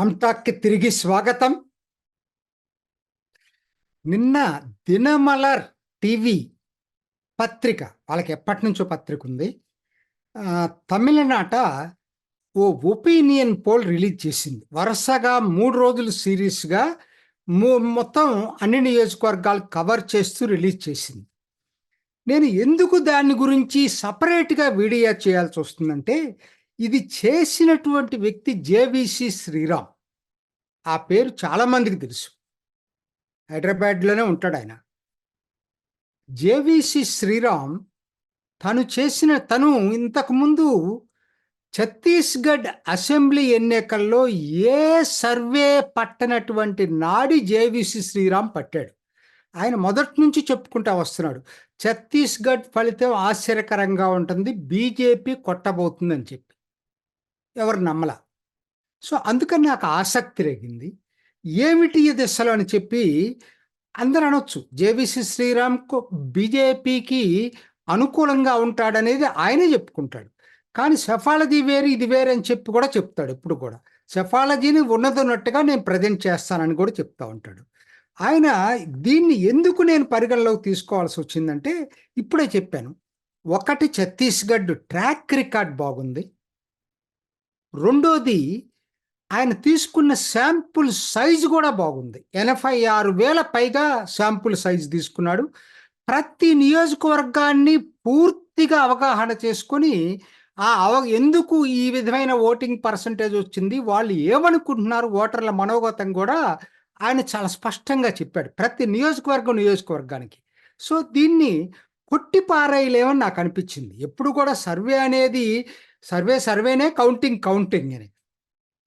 రామ్టాక్కి తిరిగి స్వాగతం. నిన్న దినమలర్ టీవీ పత్రిక వాళ్ళకి ఎప్పటి నుంచో పత్రిక ఉంది తమిళనాట ఓ ఒపీనియన్ పోల్ రిలీజ్ చేసింది. వరుసగా మూడు రోజులు సిరీస్గా మొత్తం అన్ని నియోజకవర్గాలు కవర్ చేస్తూ రిలీజ్ చేసింది. నేను ఎందుకు దాని గురించి సపరేట్గా వీడియో చేయాల్సి వస్తుందంటే ఇది చేసినటువంటి వ్యక్తి జేవిసి శ్రీరామ్. ఆ పేరు చాలా మందికి తెలుసు. హైదరాబాద్లోనే ఉంటాడు ఆయన. జేవిసి శ్రీరామ్ తను చేసిన తను ఇంతకుముందు ఛత్తీస్గఢ్ అసెంబ్లీ ఎన్నికల్లో ఏ సర్వే పట్టనటువంటి నాడి జేవిసి శ్రీరామ్ పట్టాడు. ఆయన మొదటి నుంచి చెప్పుకుంటా వస్తున్నాడు. ఛత్తీస్గఢ్ ఫలితం ఆశ్చర్యకరంగా ఉంటుంది. బీజేపీ కొట్టబోతుందని చెప్పి. ఎవరు నమ్మల. సో అందుకని నాకు ఆసక్తి రేగింది. ఏమిటి ఇది అసలు అని చెప్పి అందరు అనొచ్చు. జేబీసీ శ్రీరామ్కు బీజేపీకి అనుకూలంగా ఉంటాడనేది ఆయనే చెప్పుకుంటాడు. కానీ సెఫాలజీ వేరు ఇది వేరు అని చెప్పి కూడా చెప్తాడు ఇప్పుడు కూడా. సెఫాలజీని ఉన్నదన్నట్టుగా నేను ప్రజెంట్ చేస్తానని కూడా చెప్తా ఉంటాడు. ఆయన దీన్ని ఎందుకు నేను పరిగణలోకి తీసుకోవాల్సి వచ్చిందంటే ఇప్పుడే చెప్పాను. ఒకటి ఛత్తీస్గఢ్ ట్రాక్ రికార్డ్ బాగుంది. రెండోది ఆయన తీసుకున్న శాంపుల్ సైజు కూడా బాగుంది. ఎనభై ఆరు వేల పైగా శాంపుల్ సైజు తీసుకున్నాడు. ప్రతి నియోజకవర్గాన్ని పూర్తిగా అవగాహన చేసుకొని ఆ అవ ఎందుకు ఈ విధమైన ఓటింగ్ పర్సంటేజ్ వచ్చింది వాళ్ళు ఏమనుకుంటున్నారు ఓటర్ల మనోగతం కూడా ఆయన చాలా స్పష్టంగా చెప్పాడు ప్రతి నియోజకవర్గం నియోజకవర్గానికి. సో దీన్ని కొట్టిపారేయలేమని నాకు అనిపించింది. ఎప్పుడు కూడా సర్వే అనేది సర్వే సర్వేనే కౌంటింగ్ కౌంటింగ్ అని.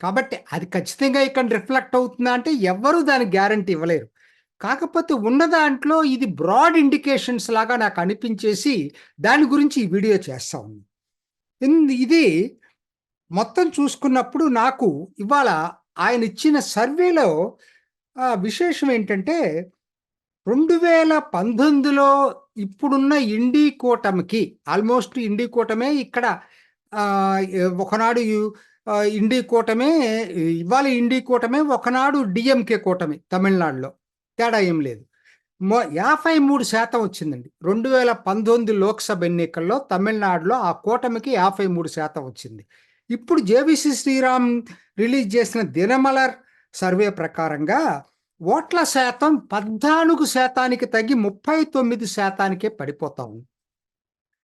కాబట్టి అది ఖచ్చితంగా ఇక్కడ రిఫ్లెక్ట్ అవుతుందా అంటే ఎవ్వరూ దానికి గ్యారంటీ ఇవ్వలేరు. కాకపోతే ఉన్న దాంట్లో ఇది బ్రాడ్ ఇండికేషన్స్ లాగా నాకు అనిపించేసి దాని గురించి ఈ వీడియో చేస్తా ఉంది. ఇన్- ఇది మొత్తం చూసుకున్నప్పుడు నాకు ఇవాళ ఆయన ఇచ్చిన సర్వేలో విశేషం ఏంటంటే రెండు వేల పంతొమ్మిదిలో ఇప్పుడున్న ఇండీ కూటమికి ఆల్మోస్ట్ ఇండీ కూటమే ఇక్కడ ఒకనాడు ఇండి ఇండీ కూటమే ఇవాళ ఇండీ కూటమే ఒకనాడు డిఎంకే కూటమి తమిళనాడులో. తేడా ఏం లేదు. యాభై మూడు శాతం వచ్చిందండి. రెండు వేల పంతొమ్మిది లోక్సభ ఎన్నికల్లో తమిళనాడులో ఆ కూటమికి యాభై మూడు శాతం వచ్చింది. ఇప్పుడు జేవిసి శ్రీరామ్ రిలీజ్ చేసిన దినమలర్ సర్వే ప్రకారంగా ఓట్ల శాతం పద్నాలుగు శాతానికి తగ్గి ముప్పై తొమ్మిది శాతానికే పడిపోతా ఉంది.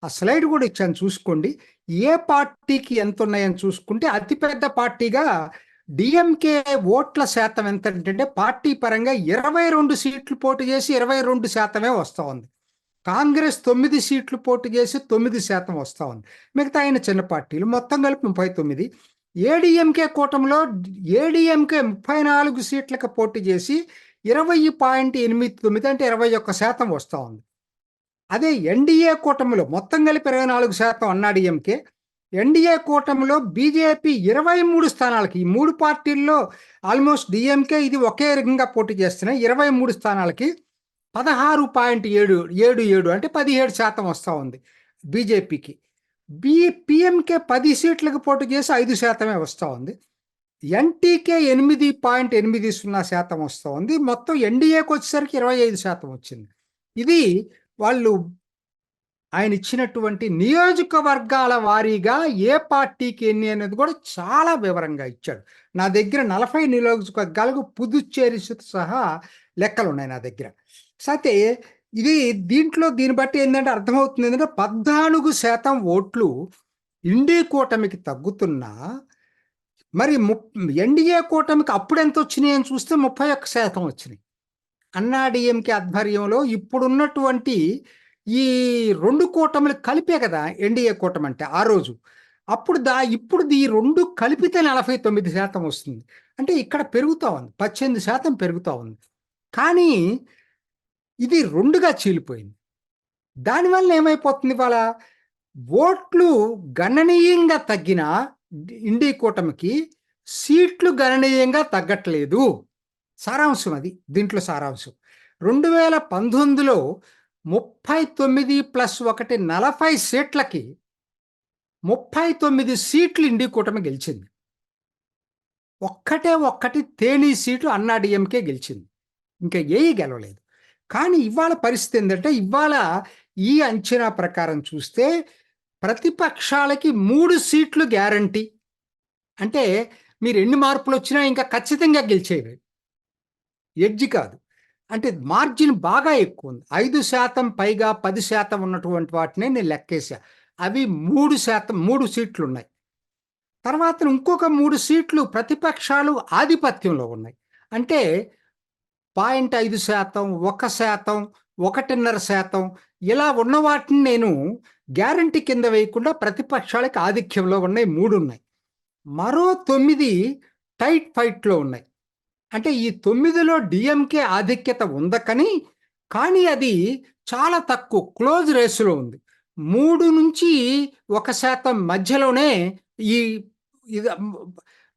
ఆ స్లైడ్ కూడా ఇచ్చాను చూసుకోండి. ఏ పార్టీకి ఎంత ఉన్నాయని చూసుకుంటే అతిపెద్ద పార్టీగా డిఎంకే ఓట్ల శాతం ఎంత అంటే పార్టీ పరంగా ఇరవై రెండు సీట్లు పోటీ చేసి ఇరవై రెండు శాతమే వస్తూ ఉంది. కాంగ్రెస్ తొమ్మిది సీట్లు పోటీ చేసి తొమ్మిది శాతం వస్తూ ఉంది. మిగతా అయిన చిన్న పార్టీలు మొత్తం కలిపి ముప్పై తొమ్మిది. ఏడిఎంకే కూటమిలో ఏడిఎంకే ముప్పై నాలుగు సీట్లకు పోటీ చేసి ఇరవై పాయింట్ ఎనిమిది తొమ్మిది అంటే ఇరవై ఒక్క శాతం వస్తూ ఉంది. అదే ఎన్డీఏ కూటమిలో మొత్తం కలిపి ఇరవై నాలుగు శాతం అన్నాడీఎంకే ఎన్డీఏ కూటమిలో బీజేపీ ఇరవై మూడు స్థానాలకి ఈ మూడు పార్టీల్లో ఆల్మోస్ట్ డిఎంకే ఇది ఒకే రకంగా పోటీ చేస్తున్నాయి ఇరవై మూడు స్థానాలకి పదహారు పాయింట్ ఏడు ఏడు ఏడు అంటే పదిహేడు శాతం వస్తూ ఉంది బీజేపీకి. బి పిఎంకే పది సీట్లకు పోటీ చేసి ఐదు శాతమే వస్తూ ఉంది. ఎన్టీకే ఎనిమిది పాయింట్ ఎనిమిది సున్నా శాతం వస్తూ ఉంది. మొత్తం ఎన్డీఏకి వచ్చేసరికి ఇరవై ఐదు శాతం వచ్చింది. ఇది వాళ్ళు ఆయన ఇచ్చినటువంటి నియోజకవర్గాల వారీగా ఏ పార్టీకి ఎన్ని అనేది కూడా చాలా వివరంగా ఇచ్చాడు. నా దగ్గర నలభై నియోజకవర్గాలకు పుదుచ్చేరి సహా లెక్కలు ఉన్నాయి నా దగ్గర. అయితే ఇది దీంట్లో దీన్ని బట్టి ఏంటంటే అర్థమవుతుంది ఏంటంటే పద్నాలుగు శాతం ఓట్లు ఇండి కూటమికి తగ్గుతున్నా మరి ముప్ ఎన్డీఏ కూటమికి అప్పుడు ఎంత వచ్చినాయి అని చూస్తే ముప్పై ఒక్క శాతం వచ్చినాయి. అన్నాడిఎంకే ఆధ్వర్యంలో ఇప్పుడున్నటువంటి ఈ రెండు కూటములు కలిపే కదా ఎన్డీఏ కూటమి అంటే ఆ రోజు. అప్పుడు దా ఇప్పుడు ఈ రెండు కలిపితే నలభై తొమ్మిది శాతం వస్తుంది. అంటే ఇక్కడ పెరుగుతూ ఉంది. పద్దెనిమిది శాతం పెరుగుతూ ఉంది. కానీ ఇది రెండుగా చీలిపోయింది. దానివల్ల ఏమైపోతుంది ఇవాళ? ఓట్లు గణనీయంగా తగ్గిన ఇండి కూటమికి సీట్లు గణనీయంగా తగ్గట్లేదు. సారాంశం అది దీంట్లో సారాంశం. రెండు వేల పంతొమ్మిదిలో ముప్పై తొమ్మిది ప్లస్ ఒకటి నలభై సీట్లకి ముప్పై తొమ్మిది సీట్లు ఇండి కూటమి గెలిచింది. ఒక్కటే ఒక్కటి తేనీ సీటు అన్నాడీఎంకే గెలిచింది. ఇంకా ఏ గెలవలేదు. కానీ ఇవాళ పరిస్థితి ఏంటంటే ఇవాళ ఈ అంచనా ప్రకారం చూస్తే ప్రతిపక్షాలకి మూడు సీట్లు గ్యారంటీ. అంటే మీరు ఎన్ని మార్పులు వచ్చినా ఇంకా ఖచ్చితంగా గెలిచేవి ఎడ్జ్ కాదు. అంటే మార్జిన్ బాగా ఎక్కువ ఉంది. ఐదు శాతం పైగా పది శాతం ఉన్నటువంటి వాటినే నేను లెక్కేసా అవి మూడు శాతం మూడు సీట్లు ఉన్నాయి. తర్వాత ఇంకొక మూడు సీట్లు ప్రతిపక్షాలు ఆధిపత్యంలో ఉన్నాయి. అంటే పాయింట్ ఐదు శాతం ఒక శాతం ఒకటిన్నర శాతం ఇలా ఉన్న వాటిని నేను గ్యారంటీ కింద వేయకుండా ప్రతిపక్షాలకు ఆధిక్యంలో ఉన్నాయి మూడు ఉన్నాయి. మరో తొమ్మిది టైట్ ఫైట్లో ఉన్నాయి. అంటే ఈ తొమ్మిదిలో డిఎంకే ఆధిక్యత ఉందకని కానీ అది చాలా తక్కువ క్లోజ్ రేసులో ఉంది. మూడు నుంచి ఒక శాతం మధ్యలోనే ఈ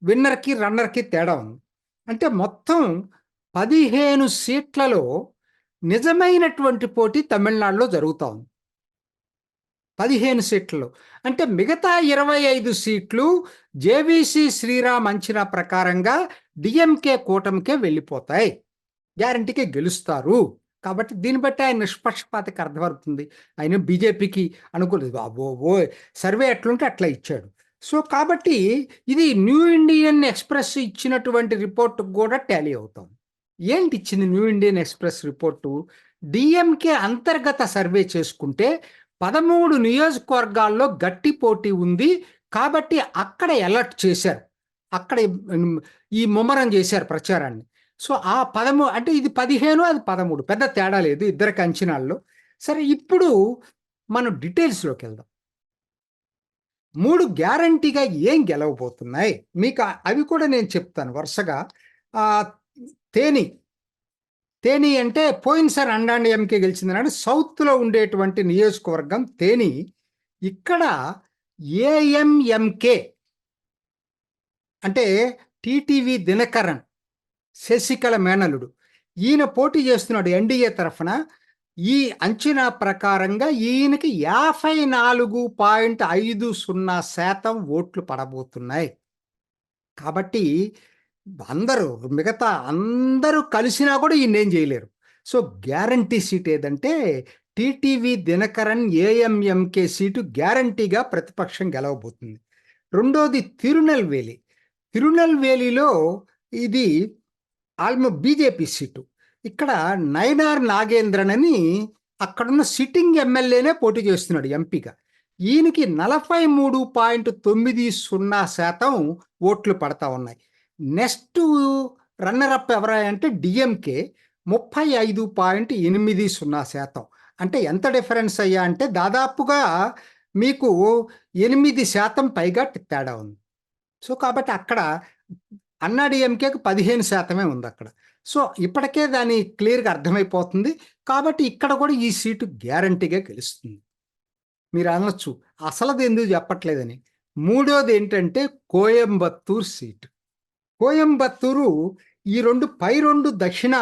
విన్నర్కి రన్నర్కి తేడా ఉంది. అంటే మొత్తం పదిహేను సీట్లలో నిజమైనటువంటి పోటీ తమిళనాడులో జరుగుతూ ఉంది. పదిహేను సీట్లలో. అంటే మిగతా ఇరవై ఐదు సీట్లు జేవీసీ శ్రీరామ్ అంచనా ప్రకారంగా డిఎంకే కూటమికే వెళ్ళిపోతాయి. గ్యారంటీకే గెలుస్తారు. కాబట్టి దీన్ని బట్టి ఆయన నిష్పక్షపాతకి అర్థమవుతుంది. ఆయన బీజేపీకి అనుకోలేదు అబ్బో ఓ సర్వే ఎట్లుంటే అట్లా ఇచ్చాడు. సో కాబట్టి ఇది న్యూ ఇండియన్ ఎక్స్ప్రెస్ ఇచ్చినటువంటి రిపోర్ట్ కూడా టాలీ అవుతాం. ఏంటి ఇచ్చింది New Indian Express report? DMK అంతర్గత సర్వే చేసుకుంటే పదమూడు నియోజకవర్గాల్లో గట్టి పోటీ ఉంది. కాబట్టి అక్కడ అలర్ట్ చేశారు. అక్కడ ఈ ముమ్మరం చేశారు ప్రచారాన్ని. సో ఆ పదము అంటే ఇది పదిహేను అది పదమూడు. పెద్ద తేడా లేదు ఇద్దరికి అంచనాల్లో. సరే ఇప్పుడు మనం డీటెయిల్స్లోకి వెళ్దాం. మూడు గ్యారంటీగా ఏం గెలవబోతున్నాయి? మీకు అవి కూడా నేను చెప్తాను వరుసగా. తేని. తేని అంటే పోయినసారి అండాండి ఎంకే గెలిచింది అంటే సౌత్లో ఉండేటువంటి నియోజకవర్గం తేని. ఇక్కడ ఏఎంఎంకే అంటే టీటీవీ దినకరన్ శశికళ మేనలుడు ఈయన పోటీ చేస్తున్నాడు ఎన్డీఏ తరఫున. ఈ అంచనా ప్రకారంగా ఈయనకి యాభై నాలుగు పాయింట్ ఐదు సున్నా శాతం ఓట్లు పడబోతున్నాయి. కాబట్టి అందరూ మిగతా అందరూ కలిసినా కూడా ఈయన ఏం చేయలేరు. సో గ్యారంటీ సీట్ ఏదంటే టీటీవీ దినకరన్ ఏఎంఎంకే సీటు గ్యారంటీగా ప్రతిపక్షం గెలవబోతుంది. రెండోది తిరునెల్వేలి. తిరునెల్వేలిలో ఇది ఆల్మో బీజేపీ సీటు. ఇక్కడ నయనార్ నాగేంద్రన్ అని అక్కడున్న సిట్టింగ్ ఎమ్మెల్యేనే పోటీ చేస్తున్నాడు ఎంపీగా. ఈయనకి నలభై మూడు పాయింట్ తొమ్మిది సున్నా శాతం ఓట్లు పడతా ఉన్నాయి. నెక్స్ట్ రన్నర్ అప్ ఎవరా డిఎంకే ముప్పై ఐదు పాయింట్ ఎనిమిది సున్నా శాతం. అంటే ఎంత డిఫరెన్స్ అయ్యా అంటే దాదాపుగా మీకు ఎనిమిది శాతం పైగా తేడా ఉంది. సో కాబట్టి అక్కడ అన్నాడీఎంకేకి పదిహేను శాతమే ఉంది అక్కడ. సో ఇప్పటికే దాని క్లియర్గా అర్థమైపోతుంది. కాబట్టి ఇక్కడ కూడా ఈ సీటు గ్యారంటీగా గెలుస్తుంది. మీరు అనొచ్చు అసలది ఎందుకు చెప్పట్లేదని. మూడోది ఏంటంటే కోయంబత్తూర్ సీటు. కోయంబత్తూరు ఈ రెండు పై రెండు దక్షిణ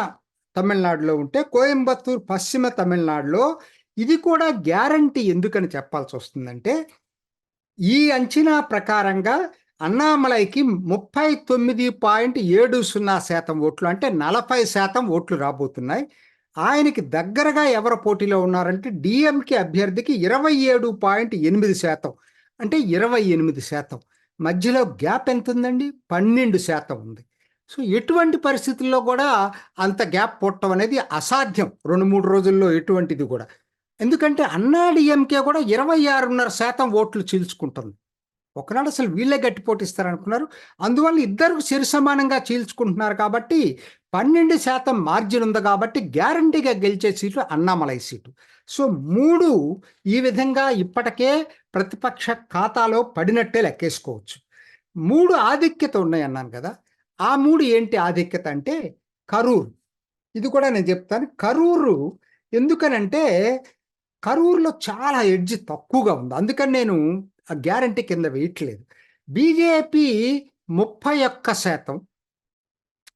తమిళనాడులో ఉంటే కోయంబత్తూర్ పశ్చిమ తమిళనాడులో ఇది కూడా గ్యారంటీ ఎందుకని చెప్పాల్సి వస్తుందంటే ఈ అంచనా ప్రకారంగా అన్నామలైకి ముప్పై తొమ్మిది పాయింట్ ఏడు సున్నా శాతం ఓట్లు అంటే నలభై శాతం ఓట్లు రాబోతున్నాయి. ఆయనకి దగ్గరగా ఎవరు పోటీలో ఉన్నారంటే డిఎంకే అభ్యర్థికి ఇరవై ఏడు పాయింట్ ఎనిమిది శాతం అంటే ఇరవై ఎనిమిది శాతం. మధ్యలో గ్యాప్ ఎంత ఉందండి పన్నెండు శాతం ఉంది. సో ఎటువంటి పరిస్థితుల్లో కూడా అంత గ్యాప్ పుట్టడం అనేది అసాధ్యం రెండు మూడు రోజుల్లో ఎటువంటిది కూడా. ఎందుకంటే అన్నా డిఎంకే కూడా ఇరవై ఆరున్నర శాతం ఓట్లు చీల్చుకుంటుంది. ఒకనాడు అసలు వీళ్ళే గట్టి పోటీస్తారనుకున్నారు. అందువల్ల ఇద్దరు చిరు సమానంగా చీల్చుకుంటున్నారు కాబట్టి పన్నెండు శాతం మార్జిన్ ఉంది కాబట్టి గ్యారంటీగా గెలిచే సీటు అన్నామలై సీటు. సో మూడు ఈ విధంగా ఇప్పటికే ప్రతిపక్ష ఖాతాలో పడినట్టే లెక్కేసుకోవచ్చు. మూడు ఆధిక్యత ఉన్నాయి అన్నాను కదా. ఆ మూడు ఏంటి ఆధిక్యత అంటే కరూరు. ఇది కూడా నేను చెప్తాను. కరూరు ఎందుకనంటే కరూరులో చాలా ఎడ్జ్ తక్కువగా ఉంది. అందుకని నేను ఆ గ్యారంటీ కింద వేయట్లేదు. బీజేపీ ముప్పై ఒక్క శాతం.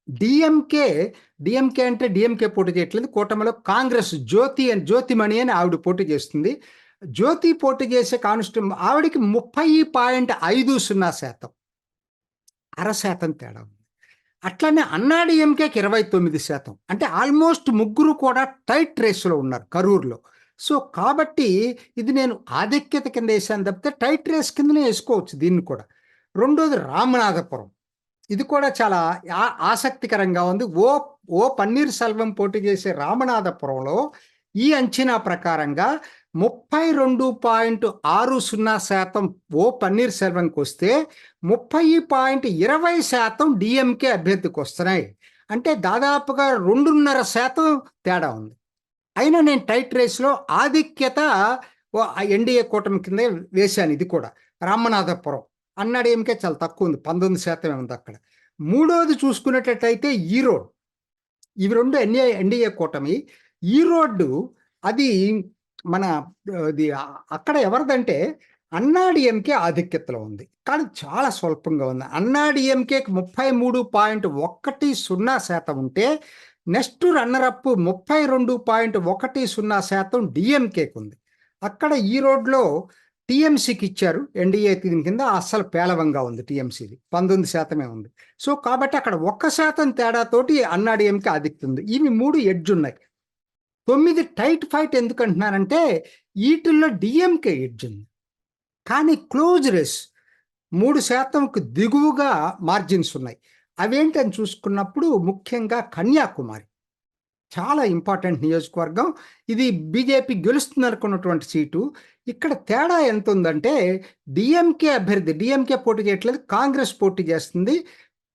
డిఎంకే డిఎంకే అంటే డిఎంకే పోటీ చేయట్లేదు. కూటమిలో కాంగ్రెస్ జ్యోతి అని జ్యోతిమణి అని ఆవిడ పోటీ చేస్తుంది. జ్యోతి పోటీ చేసే కానిస్టేబుల్ ఆవిడకి ముప్పై పాయింట్ ఐదు సున్నా శాతం. అర శాతం తేడా ఉంది. అట్లనే అన్నాడీఎంకేకి ఇరవై తొమ్మిది శాతం. అంటే ఆల్మోస్ట్ ముగ్గురు కూడా టైట్ రేస్లో ఉన్నారు కరూర్లో. సో కాబట్టి ఇది నేను ఆధిక్యత కింద వేసాను తప్పితే టైట్ రేస్ కిందనే వేసుకోవచ్చు దీన్ని కూడా. రెండోది రామనాథపురం. ఇది కూడా చాలా ఆసక్తికరంగా ఉంది. ఓ ఓ పన్నీర్ సెల్వం పోటీ చేసే రామనాథపురంలో ఈ అంచనా ప్రకారంగా ముప్పై రెండు పాయింట్ ఆరు సున్నా శాతం ఓ పన్నీర్ సెల్వంకి వస్తే ముప్పై పాయింట్ ఇరవై శాతం డిఎంకే అభ్యర్థికి వస్తున్నాయి. అంటే దాదాపుగా రెండున్నర శాతం తేడా ఉంది. అయినా నేను టైట్ రేస్లో ఆధిక్యత ఎన్డీఏ కూటమి కింద వేశాను ఇది కూడా. రామనాథపురం. అన్నాడేమికే చాలా తక్కువ ఉంది. పంతొమ్మిది శాతమే ఉంది అక్కడ. మూడోది చూసుకున్నట్లయితే ఈరోడ్ ఇవి రెండు ఎన్ఏ ఎన్డీఏ కూటమి. ఈరోడ్డు అది మన అది అక్కడ ఎవరిదంటే అన్నాడీఎంకే ఆధిక్యతలో ఉంది. కానీ చాలా స్వల్పంగా ఉంది. అన్నాడిఎంకే ముప్పై మూడు పాయింట్ ఒకటి సున్నా శాతం ఉంటే నెక్స్ట్ రన్నరప్ ముప్పై రెండు పాయింట్ ఒకటి సున్నా శాతం డిఎంకేకి ఉంది. అక్కడ ఈ రోడ్లో టీఎంసీకి ఇచ్చారు. ఎన్డీఏ దీని కింద అస్సలు పేలవంగా ఉంది టీఎంసీది. పంతొమ్మిది శాతమే ఉంది. సో కాబట్టి అక్కడ ఒక్క శాతం తేడాతోటి అన్నాడీఎంకే ఆధిక్తుంది ఇవి మూడు ఎడ్జ్ ఉన్నాయి. తొమ్మిది టైట్ ఫైట్ ఎందుకంటున్నానంటే వీటిల్లో డిఎంకే ఎడ్జ్ ఉంది. కానీ క్లోజ్ రేస్ మూడు శాతంకు దిగువగా మార్జిన్స్ ఉన్నాయి. అవేంటని చూసుకున్నప్పుడు ముఖ్యంగా కన్యాకుమారి. చాలా ఇంపార్టెంట్ నియోజకవర్గం. ఇది బీజేపీ గెలుస్తుంది అనుకున్నటువంటి సీటు. ఇక్కడ తేడా ఎంత ఉందంటే డిఎంకే అభ్యర్థి డిఎంకే పోటీ చేయట్లేదు కాంగ్రెస్ పోటీ చేస్తుంది.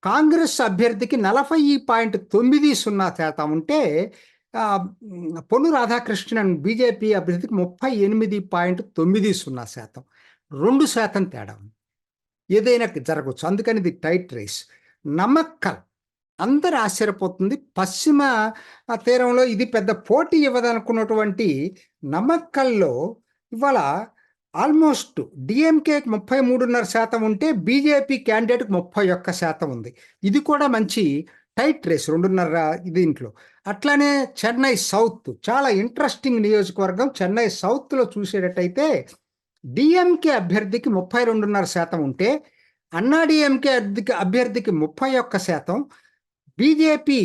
కాంగ్రెస్ అభ్యర్థికి నలభై పాయింట్ తొమ్మిది సున్నా శాతం ఉంటే పొన్ను రాధాకృష్ణన్ బీజేపీ అభ్యర్థికి ముప్పై ఎనిమిది పాయింట్ తొమ్మిది సున్నా శాతం. రెండు శాతం తేడా ఉంది. ఏదైనా జరగవచ్చు. అందుకని ఇది టైట్ రేస్. నమ్మక్కల్ అందరు ఆశ్చర్యపోతుంది. పశ్చిమ తీరంలో ఇది పెద్ద పోటీ ఇవ్వదనుకున్నటువంటి నమ్మక్కల్లో ఇవాళ ఆల్మోస్ట్ డిఎంకే ముప్పై మూడున్నర శాతం ఉంటే బీజేపీ క్యాండిడేట్కి ముప్పై ఒక్క శాతం ఉంది. ఇది కూడా మంచి టైట్ రేస్ రెండున్నర దీంట్లో. అట్లానే చెన్నై సౌత్ చాలా ఇంట్రెస్టింగ్ నియోజకవర్గం. చెన్నై సౌత్లో చూసేటట్టయితే డిఎంకే అభ్యర్థికి ముప్పై రెండున్నర శాతం ఉంటే అన్నాడీఎంకే అభ్యర్థికి ముప్పై ఒక్క శాతం బీజేపీ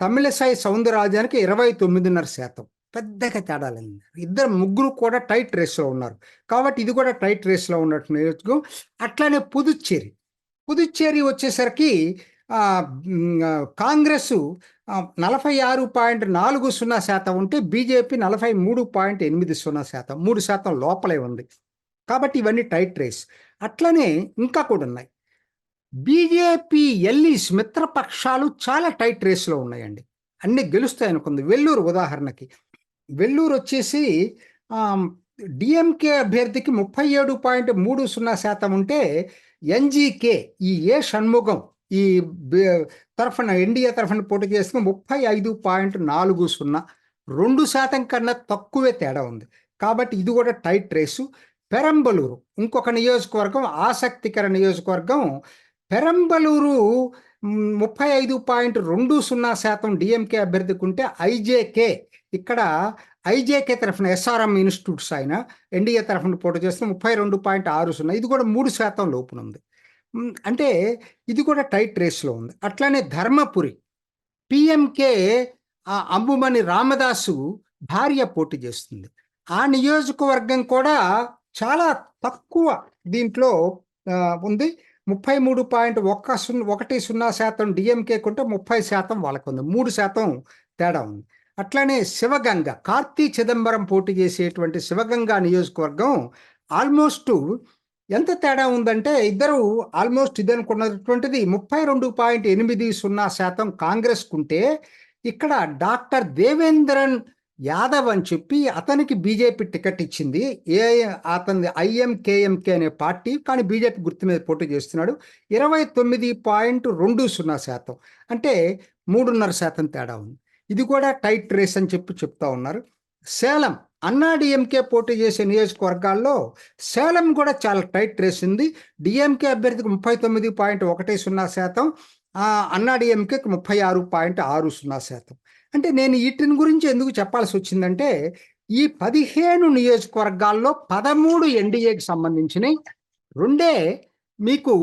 తమిళసాయి సౌందరరాజానికి ఇరవై తొమ్మిదిన్నర శాతం. పెద్దగా తేడాలు ఇద్దరు ముగ్గురు కూడా టైట్ రేస్లో ఉన్నారు. కాబట్టి ఇది కూడా టైట్ రేస్లో ఉన్నట్టు నియోజకం అట్లానే పుదుచ్చేరి. పుదుచ్చేరి వచ్చేసరికి కాంగ్రెస్ నలభై ఆరు పాయింట్ నాలుగు సున్నా శాతం ఉంటే బీజేపీ నలభై మూడు పాయింట్ ఎనిమిది సున్నా శాతం మూడు శాతం లోపలే ఉంది. కాబట్టి ఇవన్నీ టైట్ రేస్ అట్లనే ఇంకా కూడా ఉన్నాయి. బీజేపీ ఎల్లీస్ మిత్రపక్షాలు చాలా టైట్ రేస్లో ఉన్నాయండి. అన్ని గెలుస్తాయి అనుకుంది. వెల్లూరు ఉదాహరణకి. వెల్లూరు వచ్చేసి డిఎంకే అభ్యర్థికి ముప్పై ఏడు పాయింట్ మూడు సున్నా శాతం ఉంటే ఎన్జీకే ఈ ఏ షణ్ముఖం ఈ తరఫున ఎన్డీఏ తరఫున పోటీ చేస్తే ముప్పై ఐదు పాయింట్ నాలుగు సున్నా. రెండు శాతం కన్నా తక్కువే తేడా ఉంది. కాబట్టి ఇది కూడా టైట్ రేసు పెరంబలూరు. ఇంకొక నియోజకవర్గం ఆసక్తికర నియోజకవర్గం పెరంబలూరు ముప్పై ఐదు పాయింట్ రెండు సున్నా శాతం డిఎంకే అభ్యర్థికి ఉంటే ఐజేకే ఇక్కడ ఐజేకే తరఫున ఎస్ఆర్ఎం ఇన్స్టిట్యూట్స్ ఆయన ఎన్డీఏ తరఫున పోటీ చేస్తే ముప్పై రెండు పాయింట్ ఆరు సున్నా. ఇది కూడా మూడు శాతం లోపున ఉంది. అంటే ఇది కూడా టైట్ రేస్లో ఉంది. అట్లానే ధర్మపురి పిఎంకే అంబుమణి రామదాసు భార్య పోటీ చేస్తుంది. ఆ నియోజకవర్గం కూడా చాలా తక్కువ దీంట్లో ఉంది. ముప్పై మూడు పాయింట్ ఒక్క సున్నా ఒకటి సున్నా శాతం డిఎంకే కొంటే ముప్పై శాతం వాళ్ళకు ఉంది మూడు శాతం తేడా ఉంది. అట్లానే శివగంగ కార్తీ చిదంబరం పోటీ చేసేటువంటి శివగంగ నియోజకవర్గం ఆల్మోస్ట్ ఎంత తేడా ఉందంటే ఇద్దరు ఆల్మోస్ట్ ఇది అనుకున్నటువంటిది ముప్పై రెండు పాయింట్ ఎనిమిది సున్నా శాతం కాంగ్రెస్కుంటే ఇక్కడ డాక్టర్ దేవేంద్రన్ యాదవ్ అని చెప్పి అతనికి బీజేపీ టికెట్ ఇచ్చింది. ఏ అతని ఐఎంకేఎంకే అనే పార్టీ కానీ బీజేపీ గుర్తు మీద పోటీ చేస్తున్నాడు. ఇరవై తొమ్మిది పాయింట్ రెండు సున్నా శాతం. అంటే మూడున్నర శాతం తేడా ఉంది. ఇది కూడా టైట్ రేస్ అని చెప్పి చెప్తా ఉన్నారు. సేలం అన్నా డిఎంకే పోటీ చేసే నియోజకవర్గాల్లో సేలం కూడా చాలా టైట్ రేస్ ఉంది. డిఎంకే అభ్యర్థికి ముప్పై తొమ్మిది పాయింట్ ఒకటి సున్నా శాతం. అన్నా డిఎంకేకి ముప్పై ఆరు పాయింట్ ఆరు సున్నా శాతం. అంటే నేను వీటిని గురించి ఎందుకు చెప్పాల్సి వచ్చిందంటే ఈ పదిహేను నియోజకవర్గాల్లో పదమూడు ఎన్డీఏకి సంబంధించినవి రెండే మీకు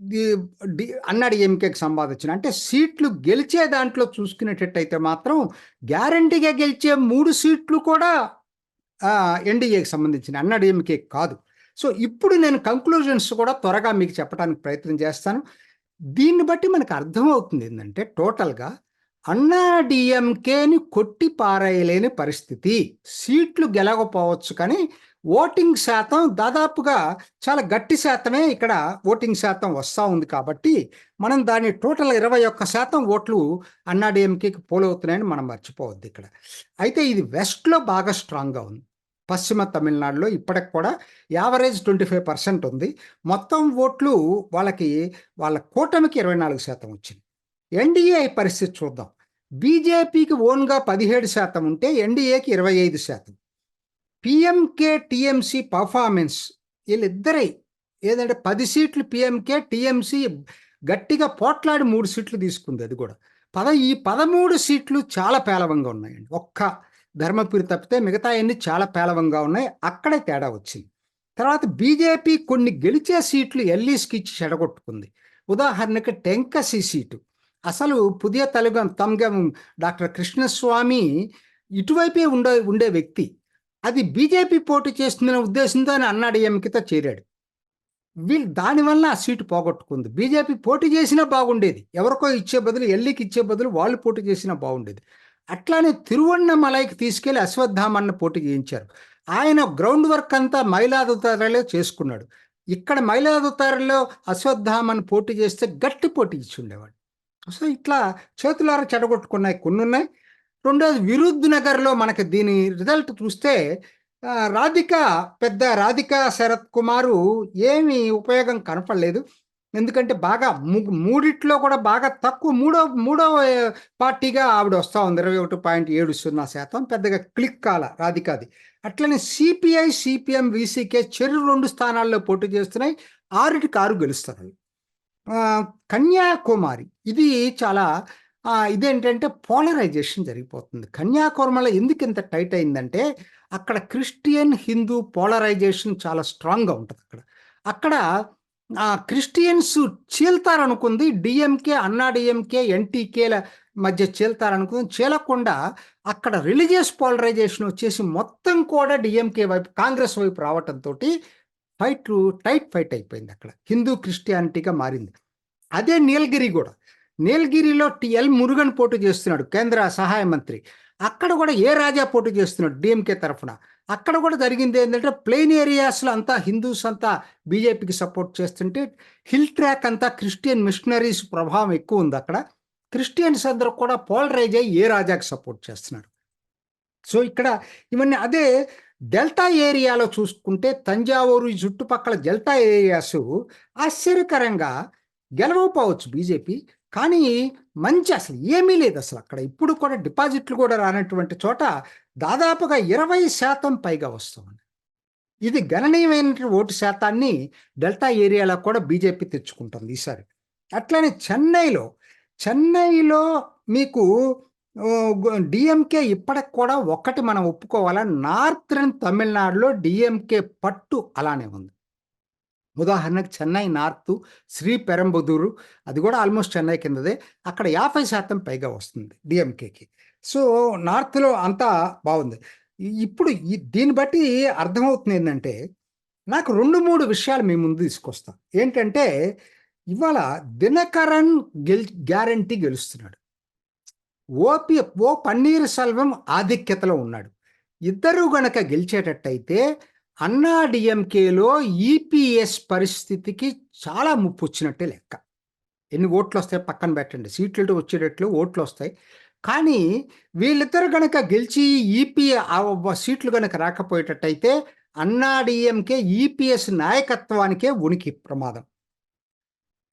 అన్నాడు ఎంకేకి అన్నాడీఎంకేకి సంపాదించిన అంటే సీట్లు గెలిచే దాంట్లో చూసుకునేటట్టయితే మాత్రం గ్యారంటీగా గెలిచే మూడు సీట్లు కూడా ఎన్డీఏకి సంబంధించిన అన్నాడీఎంకే కాదు. సో ఇప్పుడు నేను కంక్లూజన్స్ కూడా త్వరగా మీకు చెప్పడానికి ప్రయత్నం చేస్తాను. దీన్ని బట్టి మనకు అర్థమవుతుంది ఏంటంటే టోటల్గా అన్నా డిఎంకేని కొట్టి పారేయలేని పరిస్థితి. సీట్లు గెలవకపోవచ్చు కానీ ఓటింగ్ శాతం దాదాపుగా చాలా గట్టి శాతమే ఇక్కడ ఓటింగ్ శాతం వస్తూ ఉంది కాబట్టి మనం దాని టోటల్ ఇరవై ఒక్క శాతం ఓట్లు అన్నాడీఎంకేకి పోలవుతున్నాయని మనం మర్చిపోవద్దు ఇక్కడ. అయితే ఇది వెస్ట్లో బాగా స్ట్రాంగ్గా ఉంది. పశ్చిమ తమిళనాడులో ఇప్పటికి కూడా యావరేజ్ ట్వంటీ ఫైవ్ పర్సెంట్ ఉంది. మొత్తం ఓట్లు వాళ్ళకి వాళ్ళ కూటమికి ఇరవై నాలుగు శాతం వచ్చింది. ఎన్డీఏ పరిస్థితి చూద్దాం. బీజేపీకి ఓన్గా పదిహేడు శాతం ఉంటే ఎన్డీఏకి ఇరవై ఐదు శాతం. పిఎంకే టీఎంసీ పర్ఫార్మెన్స్ వీళ్ళిద్దరే. ఏదంటే పది సీట్లు పిఎంకే టీఎంసీ గట్టిగా పోట్లాడి మూడు సీట్లు తీసుకుంది అది కూడా. పద ఈ పదమూడు సీట్లు చాలా పేలవంగా ఉన్నాయండి. ఒక్క ధర్మపురి తప్పితే మిగతా అన్ని చాలా పేలవంగా ఉన్నాయి. అక్కడే తేడా వచ్చింది. తర్వాత బీజేపీ కొన్ని గెలిచే సీట్లు ఎల్ఈస్కి ఇచ్చి చెడగొట్టుకుంది. ఉదాహరణకి టెంకసీ సీటు. అసలు పుదియ తెలుగు తమ్గం డాక్టర్ కృష్ణస్వామి ఇటువైపే ఉండే ఉండే వ్యక్తి. అది బీజేపీ పోటీ చేస్తుందనే ఉద్దేశంతో ఆయన అన్నాడీఎంకితో చేరాడు. వీళ్ళు దానివల్ల ఆ సీటు పోగొట్టుకుంది. బీజేపీ పోటీ చేసినా బాగుండేది. ఎవరికో ఇచ్చే బదులు ఎల్లికి ఇచ్చే బదులు వాళ్ళు పోటీ చేసినా బాగుండేది. అట్లానే తిరువన్నమలైకి తీసుకెళ్ళి అశ్వత్థామన్న పోటీ చేయించారు. ఆయన గ్రౌండ్ వర్క్ అంతా మైలాదుతారలో చేసుకున్నాడు. ఇక్కడ మైలాదుతారలో అశ్వత్థామన్ పోటీ చేస్తే గట్టి పోటీ ఇచ్చి ఉండేవాడు. సో ఇట్లా చేతులారా చెడగొట్టుకున్నాయి కొన్ని ఉన్నాయి రెండోది విరుద్ధ్ నగర్లో మనకి దీని రిజల్ట్ చూస్తే రాధిక పెద్ద రాధిక శరత్ కుమారు ఏమి ఉపయోగం కనపడలేదు. ఎందుకంటే బాగా మూడిట్లో కూడా బాగా తక్కువ మూడో మూడో పార్టీగా ఆవిడ వస్తూ ఉంది. ఇరవై ఒకటి పాయింట్ ఏడు సున్నా శాతం. పెద్దగా క్లిక్ కాల రాధికాది. అట్లనే సిపిఐ సిపిఎం వీసీకే చెరు రెండు స్థానాల్లో పోటీ చేస్తున్నాయి. ఆరుటికి ఆరు గెలుస్తున్నాయి కన్యాకుమారి. ఇది చాలా ఇదేంటంటే పోలరైజేషన్ జరిగిపోతుంది. కన్యాకుమారిలో ఎందుకు ఇంత టైట్ అయిందంటే అక్కడ క్రిస్టియన్ హిందూ పోలరైజేషన్ చాలా స్ట్రాంగ్గా ఉంటుంది అక్కడ. అక్కడ క్రిస్టియన్స్ చీల్తారనుకుంది డిఎంకే అన్నా డిఎంకే ఎన్టీకేల మధ్య చీల్తారనుకుంది. చీలకుండా అక్కడ రిలీజియస్ పోలరైజేషన్ వచ్చేసి మొత్తం కూడా డిఎంకే వైపు కాంగ్రెస్ వైపు రావటంతో ఫైట్ టైట్ ఫైట్ అయిపోయింది అక్కడ. హిందూ క్రిస్టియానిటీగా మారింది. అదే నీలగిరి కూడా. నీలగిరిలో టిఎల్ మురుగన్ పోటీ చేస్తున్నాడు కేంద్ర సహాయ మంత్రి. అక్కడ కూడా ఏ రాజా పోటీ చేస్తున్నాడు డిఎంకే తరఫున? అక్కడ కూడా జరిగింది ఏంటంటే ప్లెయిన్ ఏరియాస్లో అంతా హిందూస్ అంతా బీజేపీకి సపోర్ట్ చేస్తుంటే హిల్ ట్రాక్ అంతా క్రిస్టియన్ మిషనరీస్ ప్రభావం ఎక్కువ ఉంది అక్కడ. క్రిస్టియన్స్ అందరూ కూడా పోలరైజ్ అయ్యి ఏ రాజాకి సపోర్ట్ చేస్తున్నారు సో ఇక్కడ ఇవన్నీ అదే డెల్టా ఏరియాలో చూసుకుంటే తంజావూరు ఈ చుట్టుపక్కల డెల్టా ఏరియాస్ ఆశ్చర్యకరంగా గెలవకపోవచ్చు బీజేపీ. కానీ మంచి అసలు ఏమీ లేదు అసలు అక్కడ. ఇప్పుడు కూడా డిపాజిట్లు కూడా రానటువంటి చోట దాదాపుగా ఇరవై శాతం పైగా వస్తుంది. ఇది గణనీయమైన ఓటు శాతాన్ని డెల్టా ఏరియాలో కూడా బీజేపీ తెచ్చుకుంటుంది ఈసారి. అట్లనే చెన్నైలో చెన్నైలో మీకు డిఎంకే ఇప్పటికి కూడా ఒక్కటి మనం ఒప్పుకోవాలా? నార్థన్ తమిళనాడులో డిఎంకే పట్టు అలానే ఉంది. ఉదాహరణకు చెన్నై నార్త్ శ్రీ పెరంబదూరు అది కూడా ఆల్మోస్ట్ చెన్నై కిందదే. అక్కడ యాభై శాతం పైగా వస్తుంది డిఎంకేకి. సో నార్త్లో అంతా బాగుంది. ఇప్పుడు ఈ దీన్ని బట్టి అర్థమవుతుంది ఏంటంటే నాకు రెండు మూడు విషయాలు మీ ముందు తీసుకొస్తా. ఏంటంటే ఇవాళ దినకరన్ గెల్ గ్యారంటీ గెలుస్తున్నాడు. ఓపి ఓ పన్నీర్ సెల్వం ఆధిక్యతలో ఉన్నాడు. ఇద్దరు గనక గెలిచేటట్టయితే అన్నా డిఎంకేలో ఈపీఎస్ పరిస్థితికి చాలా ముప్పు వచ్చినట్టే లెక్క. ఎన్ని ఓట్లు వస్తాయి పక్కన పెట్టండి. సీట్లు వచ్చేటట్లు ఓట్లు వస్తాయి కానీ వీళ్ళిద్దరు గనక గెలిచి ఈపీ సీట్లు గనక రాకపోయేటట్టయితే అన్నా డిఎంకే ఈపీఎస్ నాయకత్వానికే ఉనికి ప్రమాదం.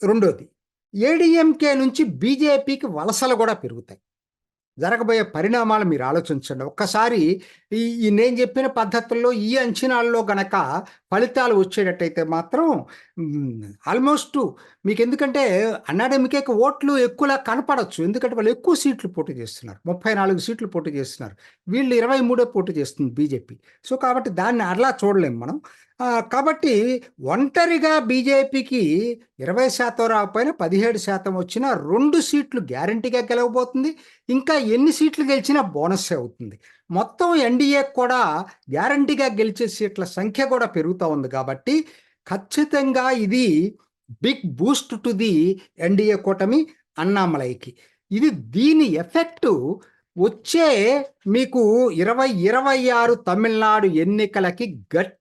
రెండోది ఏడిఎంకే నుంచి బీజేపీకి వలసలు కూడా పెరుగుతాయి. జరగబోయే పరిణామాలు మీరు ఆలోచించండి. ఒక్కసారి ఈ ఈ నేను చెప్పిన పద్ధతుల్లో ఈ అంచనాల్లో గనక ఫలితాలు వచ్చేటట్టయితే మాత్రం ఆల్మోస్ట్ మీకు ఎందుకంటే అన్నాడమికే ఓట్లు ఎక్కువలా కనపడచ్చు. ఎందుకంటే వాళ్ళు ఎక్కువ సీట్లు పోటీ చేస్తున్నారు. ముప్పై నాలుగు సీట్లు పోటీ చేస్తున్నారు. వీళ్ళు ఇరవై మూడే పోటీ చేస్తుంది బీజేపీ. సో కాబట్టి దాన్ని అలా చూడలేం మనం. కాబట్టి ఒంటరిగా బీజేపీకి ఇరవై శాతం రాకపోయినా పదిహేడు శాతం వచ్చినా రెండు సీట్లు గ్యారంటీగా గెలవబోతుంది. ఇంకా ఎన్ని సీట్లు గెలిచినా బోనస్ అవుతుంది. మొత్తం ఎన్డీఏ కూడా గ్యారంటీగా గెలిచే సీట్ల సంఖ్య కూడా పెరుగుతూ ఉంది కాబట్టి ఖచ్చితంగా ఇది big boost to the NDA కూటమి అన్నామలైకి. ఇది దీని ఎఫెక్ట్ వచ్చే మీకు ఇరవై ఇరవై ఆరు తమిళనాడు ఎన్నికలకి గట్టి